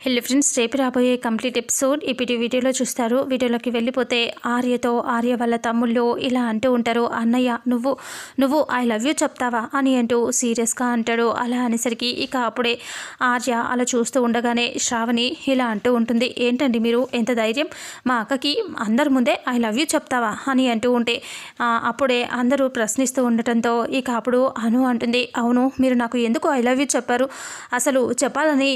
Hello friends రేపు రాబోయే complete episode ఇప్పుడు వీడియోలో చూస్తారు. వీడియోలోకి వెళ్ళిపోతే ఆర్యతో ఆర్య వాళ్ళ తమ్ముళ్ళు ఇలా అంటూ ఉంటారు అన్నయ్య నువ్వు నువ్వు ఐ లవ్ యూ చెప్తావా? అని అంటూ సీరియస్గా అంటాడు. అలా అనేసరికి ఇక అప్పుడే ఆర్య అలా చూస్తూ ఉండగానే శ్రావణి ఇలా అంటూ ఉంటుంది ఏంటండి మీరు ఎంత ధైర్యం? మా అక్కకి అందరి ముందే ఐ లవ్ యూ చెప్తావా? అని అంటూ ఉంటే అప్పుడే అందరూ ప్రశ్నిస్తూ ఉండటంతో ఇక అప్పుడు అను అంటుంది అవును మీరు నాకు ఎందుకు ఐ లవ్ యూ చెప్పారు? అసలు చెప్పాలని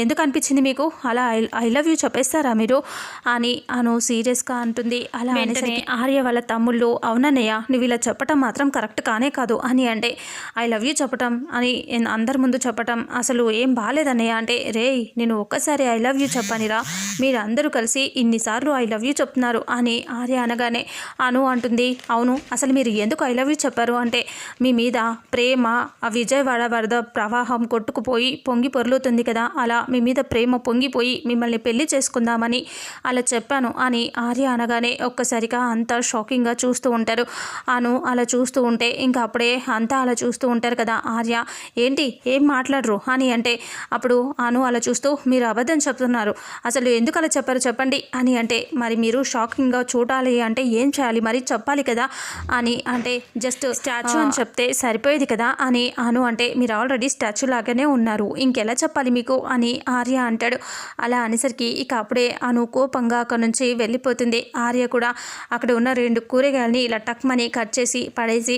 ఎందుకు అనిపించింది మీకు? అలా ఐ ఐ లవ్ యూ చెప్పేస్తారా మీరు? అని అను సీరియస్గా అంటుంది. అలా వెంటనే ఆర్య వాళ్ళ తమ్ముళ్ళు అవునన్నయ్య నువ్వు ఇలా చెప్పటం మాత్రం కరెక్ట్ కానే కాదు అని అంటే ఐ లవ్ యూ చెప్పటం అని అందరి ముందు చెప్పటం అసలు ఏం బాగాలేదన్నయ్య అంటే రే నేను ఒక్కసారి ఐ లవ్ యూ చెప్పనిరా మీరు అందరూ కలిసి ఇన్నిసార్లు ఐ లవ్ యూ చెప్తున్నారు అని ఆర్య అనగానే అను అంటుంది. అవును అసలు మీరు ఎందుకు ఐ లవ్ యూ చెప్పారు? అంటే మీ మీద ప్రేమ ఆ విజయవాడ వరద ప్రవాహం కొట్టుకుపోయి పొంగి పొర్లుతుంది కదా అలా మీ మీద ప్రేమ పొంగిపోయి మిమ్మల్ని పెళ్ళి చేసుకుందామని అలా చెప్పాను. అని ఆర్య అనగానే ఒక్కసారిగా అంతా షాకింగ్గా చూస్తూ ఉంటారు. అను అలా చూస్తూ ఉంటే ఇంకా అప్పుడే అంతా అలా చూస్తూ ఉంటారు కదా ఆర్య. ఏంటి? ఏం మాట్లాడరు? అని అంటే అప్పుడు అను అలా చూస్తూ మీరు అబద్ధం చెప్తున్నారు. అసలు ఎందుకు అలా చెప్పారు చెప్పండి. అని అంటే మరి మీరు షాకింగ్గా చూడాలి అంటే ఏం చేయాలి? మరి చెప్పాలి కదా. అని అంటే జస్ట్ స్టాచ్యూ అని చెప్తే సరిపోయేది కదా. అని అను అంటే మీరు ఆల్రెడీ స్టాచ్యూ లాగానే ఉన్నారు. ఇంకెలా చెప్పాలి మీకు? అని ఆర్య అంటాడు. అలా అనేసరికి ఇక అప్పుడే అను కోపంగా అక్కడ నుంచి వెళ్ళిపోతుంది. ఆర్య కూడా అక్కడ ఉన్న రెండు కూరగాయలని ఇలా టక్మని కట్ చేసి పడేసి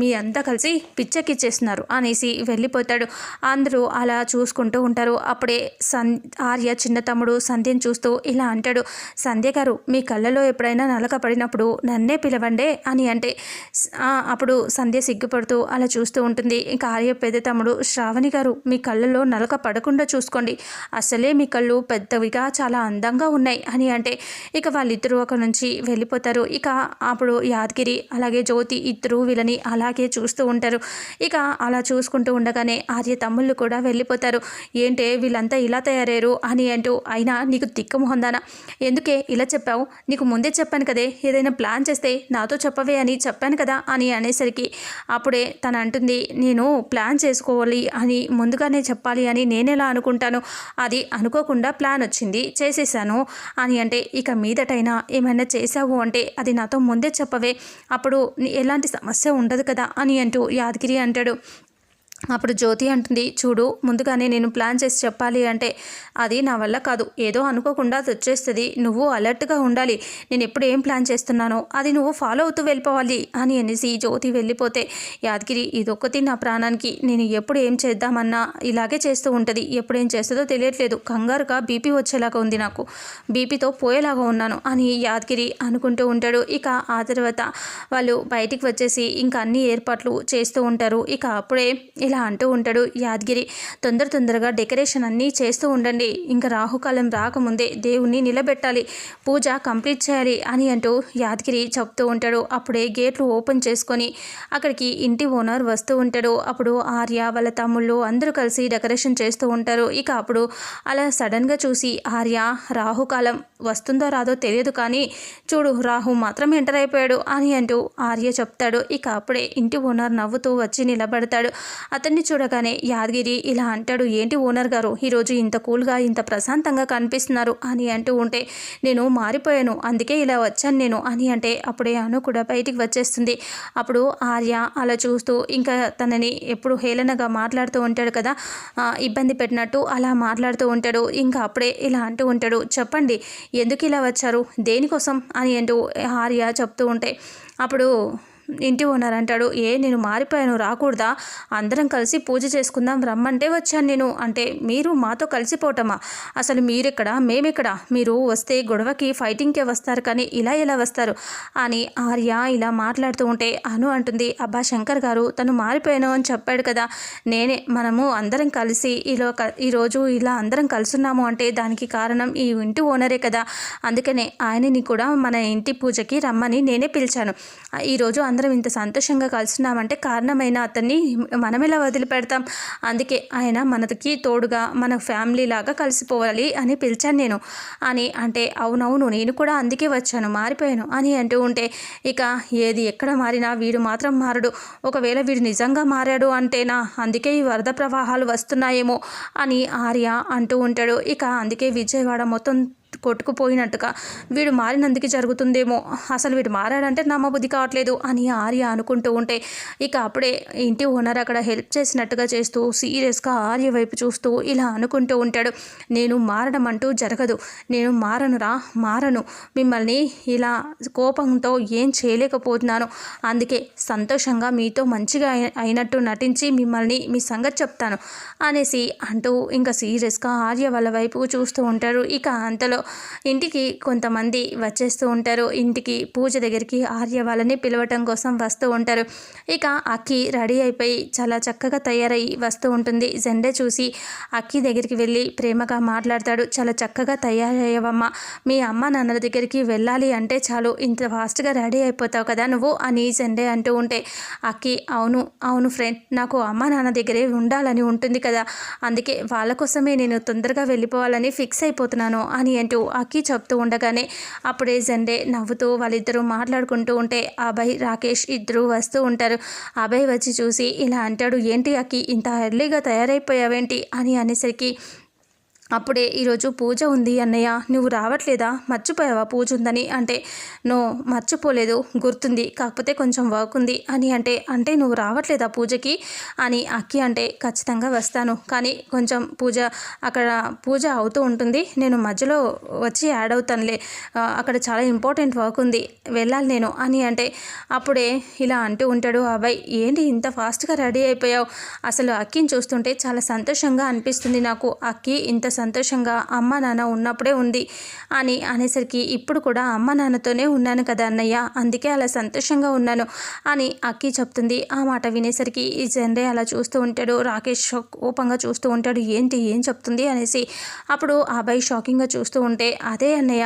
మీ అంతా కలిసి పిచ్చెక్కిచ్చేస్తున్నారు అనేసి వెళ్ళిపోతాడు. అందరూ అలా చూసుకుంటూ ఉంటారు. అప్పుడే సన్ ఆర్య చిన్న తమ్ముడు సంధ్యను చూస్తూ ఇలా అంటాడు సంధ్య గారు మీ కళ్ళలో ఎప్పుడైనా నలక పడినప్పుడు నన్నే పిలవండే అని అంటే అప్పుడు సంధ్య సిగ్గుపడుతూ అలా చూస్తూ ఉంటుంది. ఇంకా ఆర్య పెద్ద తమ్ముడు శ్రావణి గారు మీ కళ్ళలో నలక పడకుండా చూసుకోండి. అసలే మీ కళ్ళు పెద్దవిగా చాలా అందంగా ఉన్నాయి అని అంటే ఇక వాళ్ళిద్దరూ ఒక నుంచి వెళ్ళిపోతారు. ఇక అప్పుడు యాదగిరి అలాగే జ్యోతి ఇద్దరు వీళ్ళని అలాగే చూస్తూ ఉంటారు. ఇక అలా చూసుకుంటూ ఉండగానే ఆర్య తమ్ముళ్ళు కూడా వెళ్ళిపోతారు. ఏంటే వీళ్ళంతా ఇలా తయారయ్యారు అని అంటూ అయినా నీకు తిక్కు మొహందానా? ఎందుకే ఇలా చెప్పావు? నీకు ముందే చెప్పాను కదే. ఏదైనా ప్లాన్ చేస్తే నాతో చెప్పవే అని చెప్పాను కదా అని అనేసరికి అప్పుడే తను అంటుంది నేను ప్లాన్ చేసుకోవాలి అని ముందుగానే చెప్పాలి అని నేనెలా అనుకుంటాను? అది అనుకోకుండా ప్లాన్ వచ్చింది. చేసేసాను అని అంటే ఇక మీదటైనా ఏమైనా చేసావు అంటే అది నాతో ముందే చెప్పవే. అప్పుడు ఎలాంటి సమస్య ఉండదు కదా అని అంటూ యాదగిరి అంటాడు. అప్పుడు జ్యోతి అంటుంది చూడు ముందుగానే నేను ప్లాన్ చేసి చెప్పాలి అంటే అది నా వల్ల కాదు. ఏదో అనుకోకుండా అది వచ్చేస్తుంది. నువ్వు అలర్ట్గా ఉండాలి. నేను ఎప్పుడు ఏం ప్లాన్ చేస్తున్నానో అది నువ్వు ఫాలో అవుతూ వెళ్ళిపోవాలి అని అనేసి జ్యోతి వెళ్ళిపోతే యాదగిరి ఇదొక్కటి నా ప్రాణానికి. నేను ఎప్పుడు ఏం చేద్దామన్నా ఇలాగే చేస్తూ ఉంటుంది. ఎప్పుడు ఏం చేస్తుందో తెలియట్లేదు. కంగారుగా బీపీ వచ్చేలాగా ఉంది నాకు. బీపీతో పోయేలాగా ఉన్నాను అని యాదగిరి అనుకుంటూ ఉంటాడు. ఇక ఆ తర్వాత వాళ్ళు బయటికి వచ్చేసి ఇంకా అన్ని ఏర్పాట్లు చేస్తూ ఉంటారు. ఇక అప్పుడే ఇలా అంటూ ఉంటాడు. యాదగిరి తొందర తొందరగా డెకరేషన్ అన్నీ చేస్తూ ఉండండి. ఇంకా రాహుకాలం రాకముందే దేవుణ్ణి నిలబెట్టాలి. పూజ కంప్లీట్ చేయాలి అని అంటూ యాదగిరి చెప్తూ ఉంటాడు. అప్పుడే గేట్లు ఓపెన్ చేసుకొని అక్కడికి ఇంటి ఓనర్ వస్తూ ఉంటాడు. అప్పుడు ఆర్య వాళ్ళ తమ్ముళ్ళు అందరూ కలిసి డెకరేషన్ చేస్తూ ఉంటారు. ఇక అప్పుడు అలా సడన్గా చూసి ఆర్య రాహుకాలం వస్తుందో రాదో తెలియదు కానీ చూడు రాహు మాత్రం ఎంటర్ అయిపోయాడు అని అంటూ ఆర్య చెప్తాడు. ఇక అప్పుడే ఇంటి ఓనర్ నవ్వుతూ వచ్చి నిలబడతాడు. అతన్ని చూడగానే యాదగిరి ఇలా అంటాడు ఏంటి ఓనర్ గారు? ఈరోజు ఇంత కూల్గా ఇంత ప్రశాంతంగా కనిపిస్తున్నారు అని అంటూ ఉంటే నేను మారిపోయాను అందుకే ఇలా వచ్చాను నేను అని అంటే అప్పుడే అను కూడా బయటికి వచ్చేస్తుంది. అప్పుడు ఆర్య అలా చూస్తూ ఇంకా తనని ఎప్పుడు హేళనగా మాట్లాడుతూ ఉంటాడు కదా ఇబ్బంది పెట్టినట్టు అలా మాట్లాడుతూ ఉంటాడు. ఇంకా అప్పుడే ఇలా అంటూ ఉంటాడు చెప్పండి ఎందుకు ఇలా వచ్చారు? దేనికోసం? అని అంటూ ఆర్య చెప్తూ ఉంటే అప్పుడు ఇంటి ఓనర్ అంటాడు ఏ నేను మారిపోయాను రాకూడదా? అందరం కలిసి పూజ చేసుకుందాం రమ్మంటే వచ్చాను నేను. అంటే మీరు మాతో కలిసిపోవటమా అసలు మీరెక్కడ? మేమెక్కడ? మీరు వస్తే గొడవకి ఫైటింగ్కే వస్తారు కానీ ఇలా ఎలా వస్తారు? అని ఆర్య ఇలా మాట్లాడుతూ ఉంటే అను అంటుంది అబ్బా శంకర్ గారు తను మారిపోయాను అని చెప్పాడు కదా నేనే మనము అందరం కలిసి ఇలా క- ఈరోజు ఇలా అందరం కలుసున్నాము అంటే దానికి కారణం ఈ ఇంటి ఓనరే కదా అందుకనే ఆయనని కూడా మన ఇంటి పూజకి రమ్మని నేనే పిలిచాను. ఈరోజు అందరం అందరం ఇంత సంతోషంగా కలుస్తున్నామంటే కారణమైన అతన్ని మనం ఎలా వదిలిపెడతాం? అందుకే ఆయన మనకి తోడుగా మన ఫ్యామిలీ లాగా కలిసిపోవాలి అని పిలిచాను నేను. అని అంటే అవునవును నేను కూడా అందుకే వచ్చాను మారిపోయాను అని అంటూ ఉంటే ఇక ఏది ఎక్కడ మారినా వీడు మాత్రం మారడు. ఒకవేళ వీడు నిజంగా మారాడు అంటేనా అందుకే ఈ వరద ప్రవాహాలు వస్తున్నాయేమో అని ఆర్య అంటూ ఉంటాడు. ఇక అందుకే విజయవాడ మొత్తం కొట్టుకుపోయినట్టుగా వీడు మారినందుకు జరుగుతుందేమో. అసలు వీడు మారాడంటే నమ్మబుద్ధి కావట్లేదు అని ఆర్య అనుకుంటూ ఉంటే ఇక అప్పుడే ఇంటి ఓనర్ అక్కడ హెల్ప్ చేసినట్టుగా చేస్తూ సీరియస్గా ఆర్య వైపు చూస్తూ ఇలా అనుకుంటూ ఉంటాడు. నేను మారడం అంటూ జరగదు. నేను మారనురా మారను. మిమ్మల్ని ఇలా కోపంతో ఏం చేయలేకపోతున్నాను. అందుకే సంతోషంగా మీతో మంచిగా అయినట్టు నటించి మిమ్మల్ని మీ సంగతి చెప్తాను అనేసి అంటూ ఇంకా సీరియస్గా ఆర్య వాళ్ళ వైపు చూస్తూ ఉంటారు ఇక అంతలో ఇంటికి కొంతమంది వచ్చేస్తూ ఉంటారు. ఇంటికి పూజ దగ్గరికి ఆర్య వాళ్ళని పిలవటం కోసం వస్తూ ఉంటారు. ఇక అక్కి రెడీ అయిపోయి చాలా చక్కగా తయారై వస్తూ ఉంటుంది. జెండే చూసి అక్కి దగ్గరికి వెళ్ళి ప్రేమగా మాట్లాడతాడు. చాలా చక్కగా తయారయ్యవమ్మ. మీ అమ్మ నాన్నల దగ్గరికి వెళ్ళాలి అంటే చాలు. ఇంత ఫాస్ట్గా రెడీ అయిపోతావు కదా నువ్వు అని జెండే అంటూ ఉంటే అక్కి అవును అవును ఫ్రెండ్. నాకు అమ్మ నాన్న దగ్గరే ఉండాలని ఉంటుంది కదా. అందుకే వాళ్ళ కోసమే నేను తొందరగా వెళ్ళిపోవాలని ఫిక్స్ అయిపోతున్నాను అని అంటూ అక్కి చెప్తూ ఉండగానే అప్పుడే జెండే నవ్వుతూ వాళ్ళిద్దరూ మాట్లాడుకుంటూ ఉంటే అభయ్ రాకేష్ ఇద్దరు వస్తూ ఉంటారు. అభయ్ వచ్చి చూసి ఇలా అంటాడు ఏంటి అక్కి ఇంత ఎర్లీగా తయారైపోయావేంటి? అని అనేసరికి అప్పుడే ఈరోజు పూజ ఉంది అన్నయ్య. నువ్వు రావట్లేదా? మర్చిపోయావా? పూజ ఉందని అంటే నో మర్చిపోలేదు. గుర్తుంది. కాకపోతే కొంచెం వర్క్ ఉంది అని అంటే అంటే నువ్వు రావట్లేదా పూజకి? అని అక్కి అంటే ఖచ్చితంగా వస్తాను. కానీ కొంచెం పూజ అక్కడ పూజ అవుతూ ఉంటుంది. నేను మధ్యలో వచ్చి యాడ్ అవుతానులే. అక్కడ చాలా ఇంపార్టెంట్ వర్క్ ఉంది. వెళ్ళాలి నేను అని అంటే అప్పుడే ఇలా అంటూ ఉంటాడు. అబ్బాయి ఏంటి ఇంత ఫాస్ట్గా రెడీ అయిపోయావు? అసలు అక్కిని చూస్తుంటే చాలా సంతోషంగా అనిపిస్తుంది నాకు. అక్కి ఇంత సంతోషంగా అమ్మ నాన్న ఉన్నప్పుడే ఉంది అని అనేసరికి ఇప్పుడు కూడా అమ్మ నాన్నతోనే ఉన్నాను కదా అన్నయ్య అందుకే అలా సంతోషంగా ఉన్నాను అని అక్కి చెప్తుంది. ఆ మాట వినేసరికి ఈ జనరే అలా చూస్తూ ఉంటాడు. రాకేష్ కోపంగా చూస్తూ ఉంటాడు. ఏంటి ఏం చెప్తుంది అనేసి. అప్పుడు ఆ అబ్బాయి షాకింగ్గా చూస్తూ ఉంటే అదే అన్నయ్య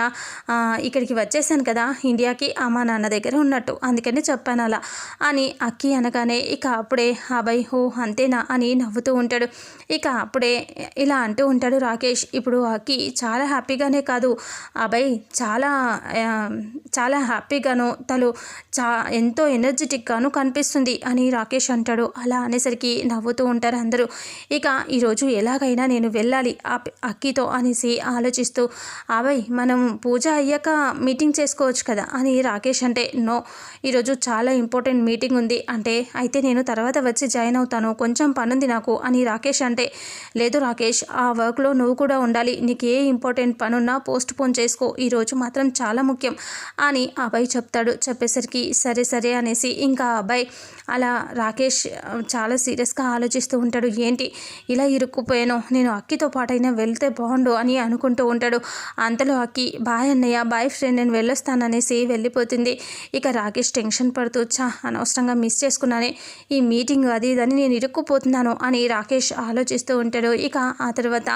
ఇక్కడికి వచ్చేసాను కదా ఇండియాకి అమ్మ నాన్న దగ్గర ఉన్నట్టు అందుకని చెప్పాను అలా అని అక్కి అనగానే ఇక అప్పుడే ఆ అబ్బాయి హో అంతేనా అని నవ్వుతూ ఉంటాడు. ఇక అప్పుడే ఇలా అంటూ ఉంటాడు రాకేష్. ఇప్పుడు అక్కి చాలా హ్యాపీగానే కాదు. అబ్బాయి చాలా చాలా హ్యాపీగాను తను చా ఎంతో ఎనర్జెటిక్గాను కనిపిస్తుంది అని రాకేష్ అంటాడు. అలా అనేసరికి నవ్వుతూ ఉంటారు అందరూ. ఇక ఈరోజు ఎలాగైనా నేను వెళ్ళాలి ఆ అక్కితో అనేసి ఆలోచిస్తూ అబ్బాయి మనం పూజ అయ్యాక మీటింగ్ చేసుకోవచ్చు కదా? అని రాకేష్ అంటే నో ఈరోజు చాలా ఇంపార్టెంట్ మీటింగ్ ఉంది. అంటే అయితే నేను తర్వాత వచ్చి జాయిన్ అవుతాను. కొంచెం పనుంది నాకు అని రాకేష్ అంటే లేదు రాకేష్ ఆ వర్క్లో నువ్వు కూడా ఉండాలి. నీకు ఏ ఇంపార్టెంట్ పనున్నా పోస్ట్ పోన్ చేసుకో. ఈరోజు మాత్రం చాలా ముఖ్యం అని అబ్బాయి చెప్తాడు. చెప్పేసరికి సరే సరే అనేసి ఇంకా అబ్బాయి అలా రాకేష్ చాలా సీరియస్గా ఆలోచిస్తూ ఉంటాడు. ఏంటి? ఇలా ఇరుక్కుపోయాను? నేను అక్కితో పాటైనా వెళ్తే బాగుండు అని అనుకుంటూ ఉంటాడు. అంతలో అక్కి బాయ్ అన్నయ్య బాయ్ ఫ్రెండ్ నేను వెళ్ళొస్తాననేసి వెళ్ళిపోతుంది. ఇక రాకేష్ టెన్షన్ పడుతూ చా అనవసరంగా మిస్ చేసుకున్నానే. ఈ మీటింగ్ అది ఇదని నేను ఇరుక్కుపోతున్నాను అని రాకేష్ ఆలోచిస్తూ ఉంటాడు. ఇక ఆ తర్వాత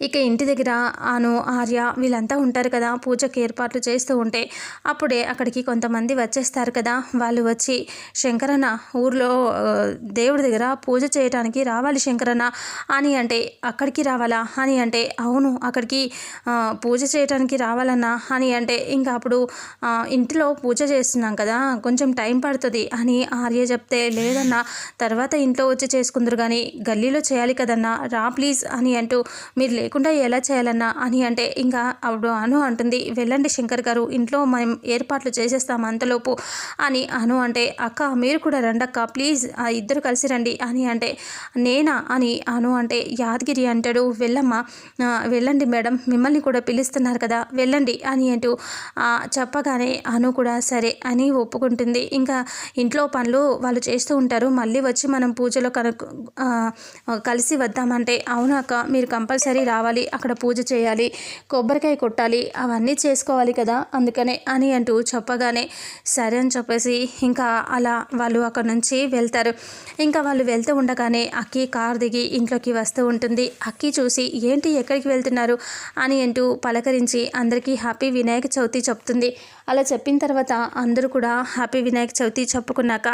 ఇక ఇంటి దగ్గర ఆను ఆర్య వీళ్ళంతా ఉంటారు కదా పూజకి ఏర్పాట్లు చేస్తూ ఉంటే. అప్పుడే అక్కడికి కొంతమంది వచ్చేస్తారు కదా. వాళ్ళు వచ్చి శంకరన్న ఊర్లో దేవుడి దగ్గర పూజ చేయడానికి రావాలి శంకరన్న. అని అంటే అక్కడికి రావాలా? అని అంటే అవును అక్కడికి పూజ చేయడానికి రావాలన్నా. అని అంటే ఇంకా అప్పుడు ఇంటిలో పూజ చేస్తున్నాం కదా కొంచెం టైం పడుతుంది. అని ఆర్య చెప్తే లేదన్నా తర్వాత ఇంట్లో వచ్చి చేసుకుందరు కానీ గల్లీలో చేయాలి కదన్నా రా ప్లీజ్. అని అంటూ మీరు లేకుండా ఎలా చేయాలన్నా అని అంటే ఇంకా అప్పుడు అను అంటుంది. వెళ్ళండి శంకర్ గారు ఇంట్లో మేము ఏర్పాట్లు చేసేస్తాం అంతలోపు అని అను అంటే అక్క మీరు కూడా రండక్క ప్లీజ్ ఆ ఇద్దరు కలిసి రండి అని అంటే నేనా? అని అను అంటే యాదగిరి అంటాడు వెళ్ళమ్మా వెళ్ళండి మేడం మిమ్మల్ని కూడా పిలుస్తున్నారు కదా వెళ్ళండి అని అంటూ చెప్పగానే అను కూడా సరే అని ఒప్పుకుంటుంది. ఇంకా ఇంట్లో పనులు వాళ్ళు చేస్తూ ఉంటారు. మళ్ళీ వచ్చి మనం పూజలో కనుక కలిసి వద్దామంటే అవును అక్క మీరు కంపల్సరీ రా రావాలి అక్కడ పూజ చేయాలి కొబ్బరికాయ కొట్టాలి అవన్నీ చేసుకోవాలి కదా. అందుకనే అని అంటూ చెప్పగానే సరే అని చెప్పేసి ఇంకా అలా వాళ్ళు అక్కడ నుంచి వెళ్తారు. ఇంకా వాళ్ళు వెళ్తూ ఉండగానే అక్కి కార్ దిగి ఇంట్లోకి వస్తూ ఉంటుంది. అక్కి చూసి ఏంటి ఎక్కడికి వెళ్తున్నారు? అని అంటూ పలకరించి అందరికీ హ్యాపీ వినాయక చవితి చెప్తుంది. అలా చెప్పిన తర్వాత అందరూ కూడా హ్యాపీ వినాయక చవితి చెప్పుకున్నాక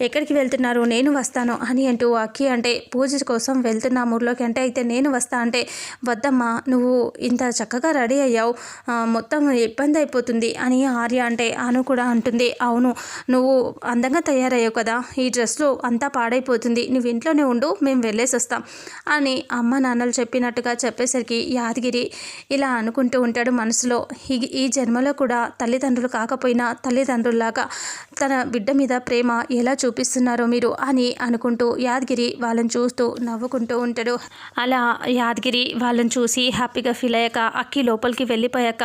ఎక్కడికి వెళ్తున్నారు? నేను వస్తాను అని అంటూ అక్కి అంటే పూజ కోసం వెళ్తున్నా ఊర్లోకి. అంటే అయితే నేను వస్తా అంటే వద్దమ్మా నువ్వు ఇంత చక్కగా రెడీ అయ్యావు. మొత్తం ఇబ్బంది అయిపోతుంది అని ఆర్య అంటే అను కూడా అంటుంది. అవును నువ్వు అందంగా తయారయ్యావు కదా. ఈ డ్రెస్లో అంతా పాడైపోతుంది. నువ్వు ఇంట్లోనే ఉండు మేము వెళ్ళేసి వస్తాం అని అమ్మ నాన్నలు చెప్పినట్టుగా చెప్పేసరికి యాదగిరి ఇలా అనుకుంటూ ఉంటాడు మనసులో. ఈ ఈ జన్మలో కూడా తల్లిదండ్రులు కాకపోయినా తల్లిదండ్రుల్లాగా తన బిడ్డ మీద ప్రేమ ఎలా చూపిస్తున్నారో మీరు అని అనుకుంటూ యాదగిరి వాళ్ళని చూస్తూ నవ్వుకుంటూ ఉంటాడు. అలా యాదగిరి వాళ్ళని చూసి హ్యాపీగా ఫీల్ అయ్యాక అక్కి లోపలికి వెళ్ళిపోయాక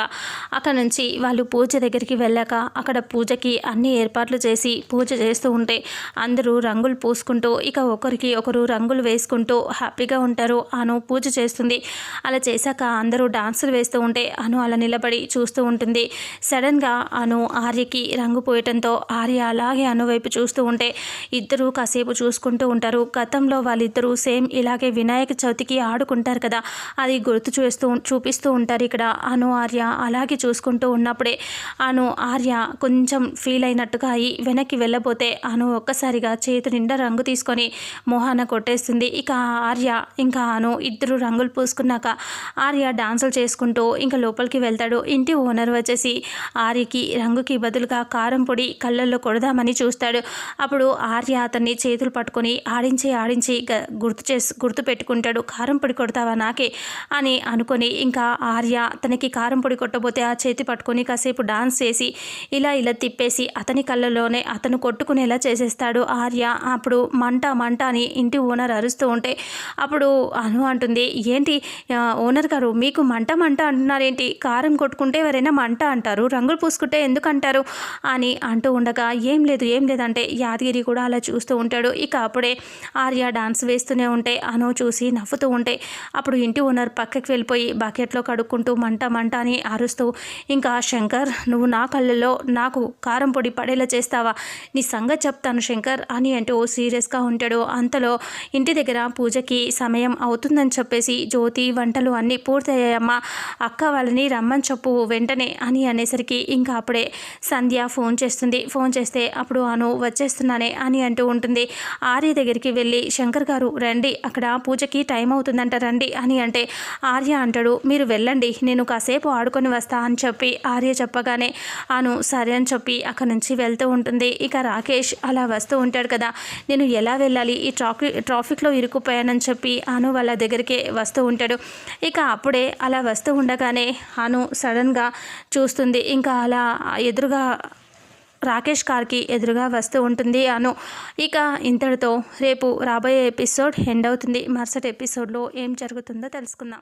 అక్కడ నుంచి వాళ్ళు పూజ దగ్గరికి వెళ్ళాక అక్కడ పూజకి అన్ని ఏర్పాట్లు చేసి పూజ చేస్తూ ఉంటే అందరూ రంగులు పూసుకుంటూ ఇక ఒకరికి ఒకరు రంగులు వేసుకుంటూ హ్యాపీగా ఉంటారు. అను పూజ చేస్తుంది. అలా చేశాక అందరూ డాన్సులు వేస్తూ ఉంటే అను అలా నిలబడి చూస్తూ ఉంటుంది. సడన్గా అను ఆర్యకి రంగు పోయటంతో ఆర్య అలాగే అను వైపు చూస్తూ ఉంటే ఇద్దరూ కాసేపు చూసుకుంటూ ఉంటారు. గతంలో వాళ్ళిద్దరూ సేమ్ ఇలాగే వినాయక చవితికి ఆడుకుంటారు కదా అది గుర్తు చేస్తూ చూపిస్తూ ఉంటారు. ఇక్కడ అను ఆర్య అలాగే చూసుకుంటూ ఉన్నప్పుడే అను ఆర్య కొంచెం ఫీల్ అయినట్టుగా అయి వెనక్కి వెళ్ళబోతే అను ఒక్కసారిగా చేతి నిండా రంగు తీసుకొని మొహాన కొట్టేస్తుంది. ఇక ఆర్య ఇంకా అను ఇద్దరు రంగులు పూసుకున్నాక ఆర్య డాన్సులు చేసుకుంటూ ఇంకా లోపలికి వెళ్తాడు. ఇంటి ఓనర్ వచ్చేసి ఆర్యకి రంగుకి బదులుగా కారం పొడి కళ్ళల్లో కొడదామని చూస్తాడు. అప్పుడు ఆర్య అతన్ని చేతులు పట్టుకొని ఆడించి ఆడించి గుర్తు చేసి గుర్తు పెట్టుకుంటాడు. కారం పొడి కొడతావా నాకే? అని అనుకొని ఇంకా ఆర్య తనకి కారం పొడి కొట్టబోతే ఆ చేతి పట్టుకొని కాసేపు డాన్స్ చేసి ఇలా ఇలా తిప్పేసి అతని కళ్ళలోనే అతను కొట్టుకునేలా చేసేస్తాడు ఆర్య. అప్పుడు మంట మంట అని ఇంటి ఓనర్ అరుస్తూ ఉంటే అప్పుడు అను అంటుంది ఏంటి ఓనర్ గారు మీకు మంట మంట అంటున్నారేంటి? కారం కొట్టుకుంటే ఎవరైనా మంట అంటారు రంగులు పూసుకుంటే ఎందుకంటారు? అని అంటూ ఉండగా ఏం లేదు ఏం లేదంటే యాదగిరి కూడా అలా చూస్తూ ఉంటాడు. ఇక అప్పుడే ఆర్య డాన్స్ వేస్తూనే ఉంటే అను చూసి నవ్వుతూ ఉంటే అప్పుడు ఇంటి ఓనర్ పక్కకి వెళ్ళిపోయి బకెట్లో కడుక్కుంటూ మంట మంట అని అరుస్తూ ఇంకా శంకర్ నువ్వు నా కళ్ళల్లో నాకు కారం పొడి పడేలా చేస్తావా? నీ సంగతి చెప్తాను శంకర్ అని అంటూ సీరియస్గా ఉంటాడు. అంతలో ఇంటి దగ్గర పూజకి సమయం అవుతుందని చెప్పేసి జ్యోతి వంటలు అన్నీ పూర్తయ్యాయమ్మా. అక్క వాళ్ళని రమ్మని చెప్పు వెంటనే అని అనేసరికి ఇంకా అప్పుడే సంధ్య ఫోన్ చేస్తుంది. ఫోన్ చేస్తే అప్పుడు అను వచ్చేస్తున్నానే అని అంటూ ఉంటుంది. ఆర్య దగ్గరికి వెళ్ళి శంకర్ గారు రండి అక్కడ పూజకి టైం అవుతుందంట రండి అని అంటే ఆర్య అంటాడు మీరు వెళ్ళండి నేను కాసేపు ఆడుకొని వస్తా అని చెప్పి ఆర్య చెప్పగానే అను సరే అని చెప్పి అక్కడ నుంచి వెళ్తూ ఉంటుంది. ఇక రాకేష్ అలా వస్తూ ఉంటాడు కదా నేను ఎలా వెళ్ళాలి? ఈ ట్రాఫిక్ ట్రాఫిక్లో ఇరుక్కుపోయానని చెప్పి అను వాళ్ళ దగ్గరికి వస్తూ ఉంటాడు. ఇక అప్పుడే అలా వస్తూ ఉండగానే అను సడన్గా చూస్తుంది. ఇంకా అలా ఎదురుగా రాకేష్ కార్కి ఎదురుగా వస్తూ ఉంటుంది అను. ఇక ఇంతటితో రేపు రాబోయే ఎపిసోడ్ ఎండ్ అవుతుంది. మరుసటి ఎపిసోడ్లో ఏం జరుగుతుందో తెలుసుకుందాం.